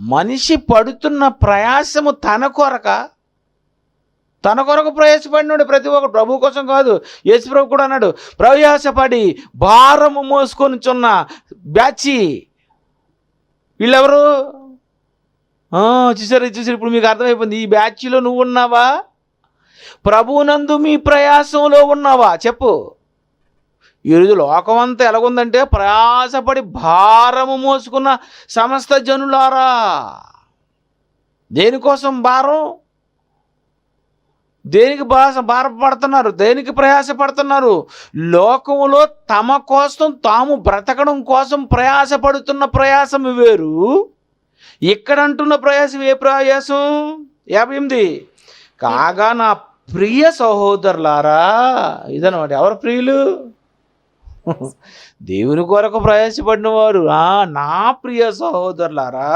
మనిషి పడుతున్న ప్రయాసము తన కొరక తన కొరకు ప్రయాసపడినాడు ప్రతి ఒక్కరు ప్రభు కోసం కాదు. యేసు ప్రభు కూడా అన్నాడు ప్రయాసపడి భారము మోసుకొని చున్న బ్యాచి వీళ్ళెవరు? చూసారు చూసారు ఇప్పుడు మీకు అర్థమైపోయింది. ఈ బ్యాచ్లో నువ్వు ఉన్నావా? ప్రభునందు మీ ప్రయాసంలో ఉన్నావా? చెప్పు. ఈరోజు లోకమంతా అంతా ఎలాగుందంటే ప్రయాసపడి భారము మోసుకున్న సమస్త జనులారా. దేనికోసం భారం? దేనికి భాష భారపడుతున్నారు? దేనికి ప్రయాసపడుతున్నారు? లోకములో తమ కోసం తాము బ్రతకడం కోసం ప్రయాసపడుతున్న ప్రయాసం వేరు. ఇక్కడ అంటున్న ప్రయాసం ఏ ప్రయాసం? యాభై ఎనిమిది. కాగా నా ప్రియ సహోదరులారా ఇదనమాట ఎవరు ప్రియులు? దేవుని కొరకు ప్రయాసపడిన వారు ఆ, నా ప్రియ సహోదరులారా